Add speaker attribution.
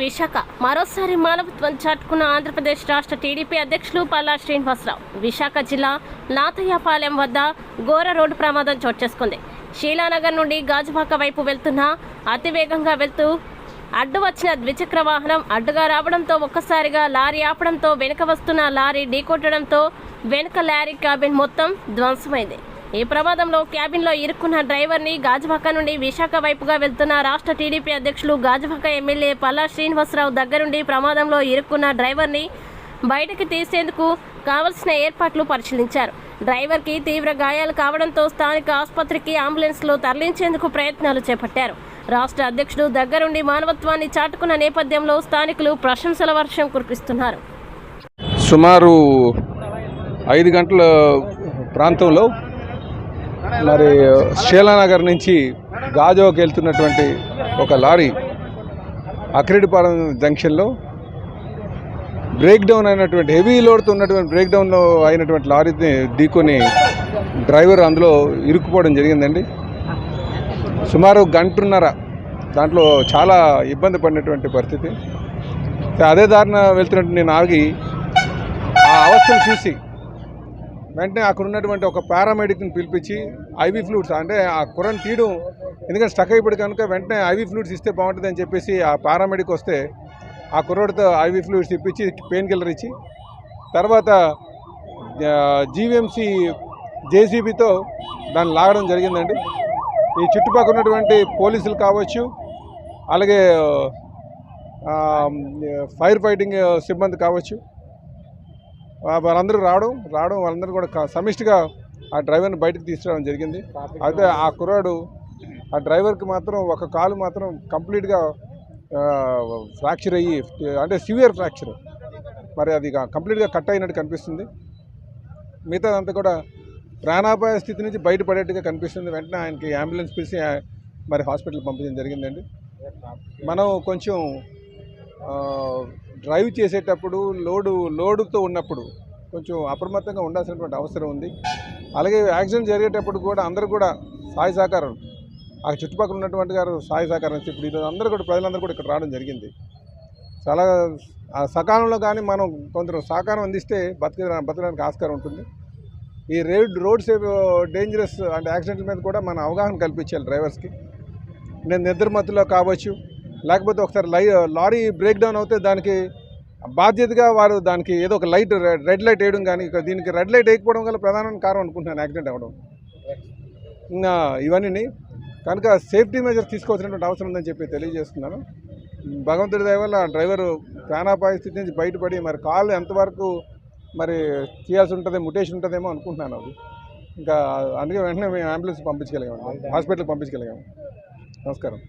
Speaker 1: విశాఖ. మరోసారి మానవత్వం చాటుకున్న ఆంధ్రప్రదేశ్ రాష్ట్ర టీడీపీ అధ్యక్షులు పల్లా శ్రీనివాసరావు. విశాఖ జిల్లా నాతయ్యపాలెం వద్ద ఘోర రోడ్డు ప్రమాదం చోటు చేసుకుంది. శీలానగర్ నుండి గాజువాక వైపు వెళ్తున్న అతివేగంగా వెళ్తూ అడ్డు వచ్చిన ద్విచక్ర వాహనం అడ్డుగా రావడంతో ఒక్కసారిగా లారీ ఆపడంతో వెనుక వస్తున్న లారీ ఢీకొట్టడంతో వెనుక లారీ క్యాబిన్ మొత్తం ధ్వంసమైంది. ఈ ప్రమాదంలో క్యాబిన్లో ఇరుక్కున్న డ్రైవర్ని గాజువాక నుండి విశాఖ వైపుగా వెళ్తున్న రాష్ట్ర టీడీపీ అధ్యక్షులు గాజువాక ఎమ్మెల్యే పల్లా శ్రీనివాసరావు దగ్గరుండి ప్రమాదంలో ఇరుక్కున్న డ్రైవర్ని బయటకు తీసేందుకు కావలసిన ఏర్పాట్లు పరిశీలించారు. డ్రైవర్కి తీవ్ర గాయాలు కావడంతో స్థానిక ఆసుపత్రికి అంబులెన్స్లో తరలించేందుకు ప్రయత్నాలు చేపట్టారు. రాష్ట్ర అధ్యక్షుడు దగ్గరుండి మానవత్వాన్ని చాటుకున్న నేపథ్యంలో స్థానికులు ప్రశంసల వర్షం కురిపిస్తున్నారు.
Speaker 2: సుమారు ఐదు గంటల ప్రాంతంలో మరి శీలానగర్ నుంచి గాజోకి వెళ్తున్నటువంటి ఒక లారీ అక్రెడిపాలెం జంక్షన్లో బ్రేక్ డౌన్ అయినటువంటి హెవీ లోడ్తో ఉన్నటువంటి బ్రేక్ డౌన్లో అయినటువంటి లారీని ఢీకొని డ్రైవర్ అందులో ఇరుక్కుపోవడం జరిగిందండి. సుమారు గంటన్నర దాంట్లో చాలా ఇబ్బంది పడినటువంటి పరిస్థితి. అదే దారిన వెళ్తున్నట్టు నేను ఆగి ఆ అవస్థను చూసి వెంటనే అక్కడ ఉన్నటువంటి ఒక పారామెడిక్ని పిలిపించి ఐవీ ఫ్లూట్స్ అంటే ఆ కుర్రని తీయడం ఎందుకంటే స్టక్ అయిపోయి కనుక వెంటనే ఐవీ ఫ్లూట్స్ ఇస్తే బాగుంటుంది అని చెప్పేసి ఆ పారామెడిక్ వస్తే ఆ కుర్రోడితో ఐవీ ఫ్లూట్స్ ఇప్పించి పెయిన్ కిల్లర్ ఇచ్చి తర్వాత జీవీఎంసీ జేసీబీతో దాన్ని లాగడం జరిగిందండి. ఈ చుట్టుపక్కల ఉన్నటువంటి పోలీసులు కావచ్చు అలాగే ఫైర్ ఫైటింగ్ సిబ్బంది కావచ్చు వాళ్ళందరూ రావడం రావడం వాళ్ళందరూ కూడా సమిష్టిగా ఆ డ్రైవర్ని బయటకు తీసుకురావడం జరిగింది. అయితే ఆ కుర్రాడు ఆ డ్రైవర్కి మాత్రం ఒక కాలు మాత్రం కంప్లీట్గా ఫ్రాక్చర్ అయ్యి అంటే సివియర్ ఫ్రాక్చర్. మరి అది కంప్లీట్గా కట్ అయినట్టు కనిపిస్తుంది. మిగతాదంతా కూడా ప్రాణాపాయ స్థితి నుంచి బయటపడేట్టుగా కనిపిస్తుంది. వెంటనే ఆయనకి అంబులెన్స్ పిలిచి మరి హాస్పిటల్ పంపించడం జరిగిందండి. మనం కొంచెం డ్రైవ్ చేసేటప్పుడు లోడు లోడుతో ఉన్నప్పుడు కొంచెం అప్రమత్తంగా ఉండాల్సినటువంటి అవసరం ఉంది. అలాగే యాక్సిడెంట్ జరిగేటప్పుడు కూడా అందరూ కూడా సాయ సహకారం ఆ చుట్టుపక్కల ఉన్నటువంటి గారు సాయ సహకారం ఇచ్చి ఇప్పుడు ఈరోజు అందరూ కూడా ప్రజలందరూ కూడా ఇక్కడ రావడం జరిగింది. చాలా ఆ సకాలంలో కానీ మనం కొందరు సహకారం అందిస్తే బతికే బతకడానికి ఆస్కారం ఉంటుంది. ఈ రోడ్ రోడ్ సేఫ్ డేంజరస్ అంటే యాక్సిడెంట్ల మీద కూడా మన అవగాహన కల్పించాలి డ్రైవర్స్కి. నేను నిద్రమత్తులో కావచ్చు లేకపోతే ఒకసారి లై లారీ బ్రేక్ డౌన్ అవుతే దానికి బాధ్యతగా వారు దానికి ఏదో ఒక లైట్ రెడ్ లైట్ వేయడం కానీ దీనికి రెడ్ లైట్ వేయకపోవడం వల్ల ప్రధానమైన కారణం అనుకుంటున్నాను యాక్సిడెంట్ అవ్వడం. ఇంకా ఇవన్నీ కనుక సేఫ్టీ మెజర్స్ తీసుకోవాల్సినటువంటి అవసరం ఉందని చెప్పి తెలియజేస్తున్నాను. భగవంతుడి దయ వల్ల డ్రైవరు ప్రాణాపాయ స్థితి నుంచి బయటపడి మరి కాళ్ళు ఎంతవరకు మరి చేయాల్సి ఉంటుంది ముటేషన్ ఉంటుందేమో అనుకుంటున్నాను అది ఇంకా అందుకే వెంటనే మేము అంబులెన్స్ పంపించగలిగాము హాస్పిటల్కి పంపించగలిగాము. నమస్కారం.